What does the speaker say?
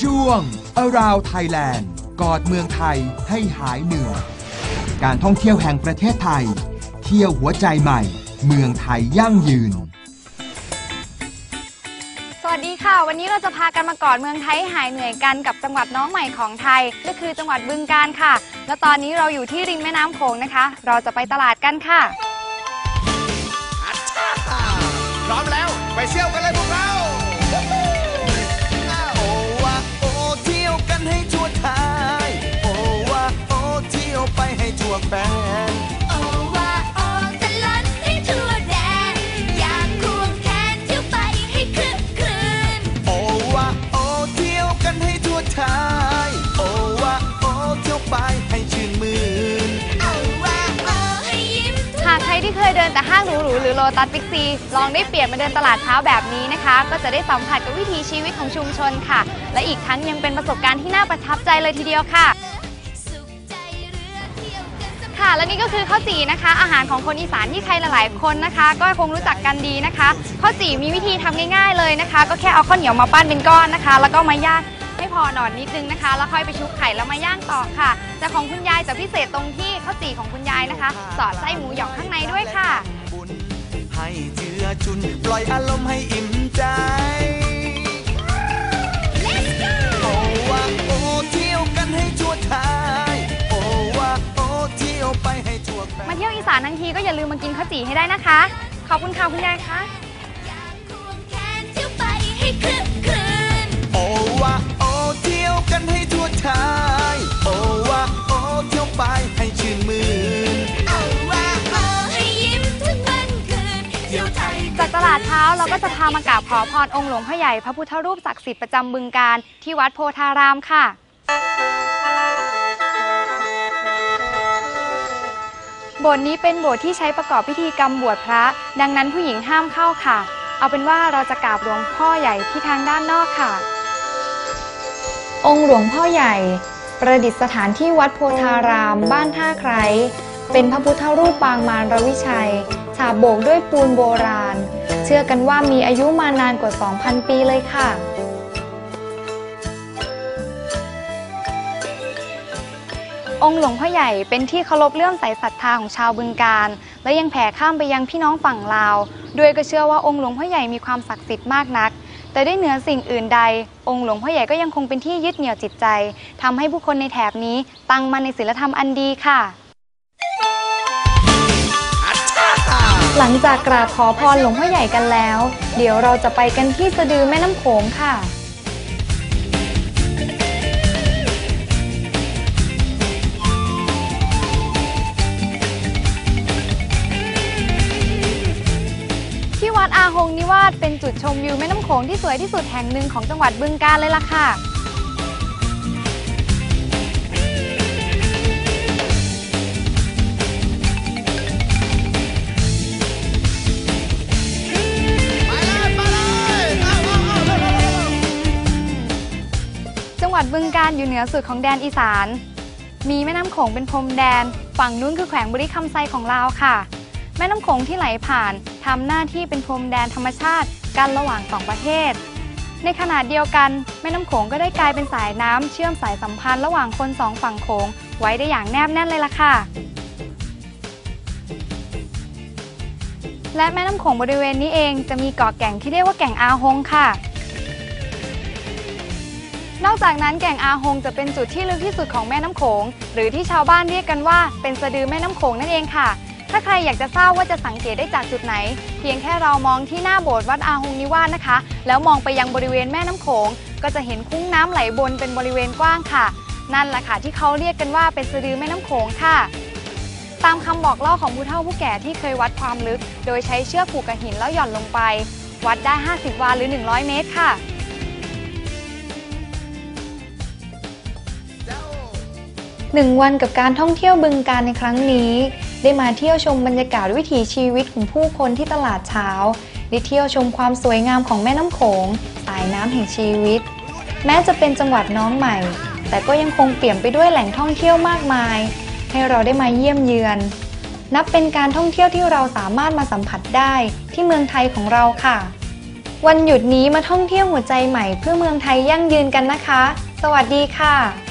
ช่วง Around Thailand กอดเมืองไทยให้หายเหนื่อยการท่องเที่ยวแห่งประเทศไทย เที่ยวหัวใจใหม่ เมืองไทยยั่งยืน สวัสดีค่ะ วันนี้เราจะพากันมากอดเมืองไทยหายเหนื่อยกันกับจังหวัดน้องใหม่ของไทย ก็คือจังหวัดบึงกาฬค่ะ และตอนนี้เราอยู่ที่ริมแม่น้ำโขงนะคะ เราจะไปตลาดกันค่ะ นแต่ห้างหรูๆหรือโลตัสบิ๊กซีลองได้เปลี่ยนมาเดินตลาดเช้าแบบนี้นะคะ ก็จะได้สัมผัสกับวิถีชีวิตของชุมชนค่ะ และอีกทั้งยังเป็นประสบการณ์ที่น่าประทับใจเลยทีเดียวค่ะค่ะและนี่ก็คือข้าวจี่นะคะ อาหารของคนอีสานที่ใครหลายๆคนนะคะ ก็คงรู้จักกันดีนะคะข้าวจี่มีวิธีทำง่าย ๆเลยนะคะ ก็แค่เอาข้าวเหนียวมาปั้นเป็นก้อนนะคะ แล้วก็มาย่าง อหนอนนิดนึงนะคะ แล้วค่อยไปชุบไข่แล้วมาย่างต่อค่ะ แต่ของคุณยายจะพิเศษตรงที่ข้าวจี่ของคุณยายนะคะ สอดไส้หมูหยองข้างในด้วยค่ะ บุญให้เจือจุนปล่อยอารมณ์ให้อิ่มใจโอวาโอเที่ยวกันให้ทั่วไทยโอวาโอเที่ยวไปให้ทั่วแคว้นมาเที่ยวอีสานทั้งทีก็อย่าลืมมากินข้าวจี่ให้ได้นะคะ ขอบคุณค่ะคุณยายคะ อยากควงแขนเที่ยวไปให้คลึก เช้าเราก็จะพามากราบขอพรองค์หลวงพ่อใหญ่พระพุทธรูปศักดิ์สิทธิ์ประจำบึงการที่วัดโพธารามค่ะ โบสถ์นี้เป็นโบสถ์ที่ใช้ประกอบพิธีกรรมบวชพระ ดังนั้นผู้หญิงห้ามเข้าค่ะ เอาเป็นว่าเราจะกราบหลวงพ่อใหญ่ที่ทางด้านนอกค่ะ องค์หลวงพ่อใหญ่ ประดิษฐานที่วัดโพธาราม บ้านท่าไคร้เป็นพระพุทธรูปปางมารวิชัย ฉาบโบกด้วยปูนโบราณ ชื่อกันว่ามีอายุมานานกว่า 2,000 ปีเลยค่ะ องค์หลวงพ่อใหญ่เป็นที่เคารพเลื่อมใสศรัทธาของชาวบึงการ และยังแผ่ข้ามไปยังพี่น้องฝั่งลาว ด้วยก็เชื่อว่าองค์หลวงพ่อใหญ่มีความศักดิ์สิทธิ์มากนัก แต่ได้เหนือสิ่งอื่นใด องค์หลวงพ่อใหญ่ก็ยังคงเป็นที่ยึดเหนี่ยวจิตใจทำให้ผู้คนในแถบนี้ตั้งมั่นในศีลธรรมอันดีค่ะ หลังจากกราบขอพรหลวงพ่อใหญ่กันแล้ว เดี๋ยวเราจะไปกันที่สะดือแม่น้ำโขงค่ะ ที่วัดอาหงนิวาสเป็นจุดชมวิวแม่น้ำโขงที่สวยที่สุดแห่งหนึ่งของจังหวัดบึงกาฬเลยล่ะค่ะ วัดบึงกาฬอยู่เหนือสุดของแดนอีสาน มีแม่น้ำโขงเป็นพรมแดน ฝั่งนู้นคือแขวงบริคำไซของลาวค่ะ แม่น้ำโขงที่ไหลผ่านทำหน้าที่เป็นพรมแดนธรรมชาติกันระหว่างสองประเทศ ในขณะเดียวกัน แม่น้ำโขงก็ได้กลายเป็นสายน้ำเชื่อมสายสัมพันธ์ระหว่างคนสองฝั่งโขงไว้ได้อย่างแนบแน่นเลยล่ะค่ะและแม่น้ำโขงบริเวณนี้เองจะมีเกาะแก่งที่เรียกว่าแก่งอาหงค่ะ นอกจากนั้นแก่งอาหงจะเป็นจุดที่ลึกที่สุดของแม่น้ำโขง หรือที่ชาวบ้านเรียกกันว่าเป็นสะดือแม่น้ำโขงนั่นเองค่ะ ถ้าใครอยากจะทราบว่าจะสังเกตได้จากจุดไหน เพียงแค่เรามองที่หน้าโบสถ์วัดอาหงนิวาสนะคะ แล้วมองไปยังบริเวณแม่น้ำโขง ก็จะเห็นคุ้งน้ำไหลบนเป็นบริเวณกว้างค่ะ นั่นแหละค่ะที่เขาเรียกกันว่าเป็นสะดือแม่น้ำโขงค่ะ ตามคำบอกเล่าของผู้เฒ่าผู้แก่ที่เคยวัดความลึก โดยใช้เชือกผูกกับหินแล้วหย่อนลงไป วัดได้ 50 วาหรือ 100 เมตรค่ะ หนึ่งวันกับการท่องเที่ยวบึงการในครั้งนี้ ได้มาเที่ยวชมบรรยากาศวิถีชีวิตของผู้คนที่ตลาดเช้า ได้เที่ยวชมความสวยงามของแม่น้ำโขง สายน้ำแห่งชีวิต แม้จะเป็นจังหวัดน้องใหม่ แต่ก็ยังคงเปี่ยมไปด้วยแหล่งท่องเที่ยวมากมาย ให้เราได้มาเยี่ยมเยือน นับเป็นการท่องเที่ยวที่เราสามารถมาสัมผัสได้ที่เมืองไทยของเราค่ะ วันหยุดนี้มาท่องเที่ยวหัวใจใหม่เพื่อเมืองไทยยั่งยืนกันนะคะ สวัสดีค่ะ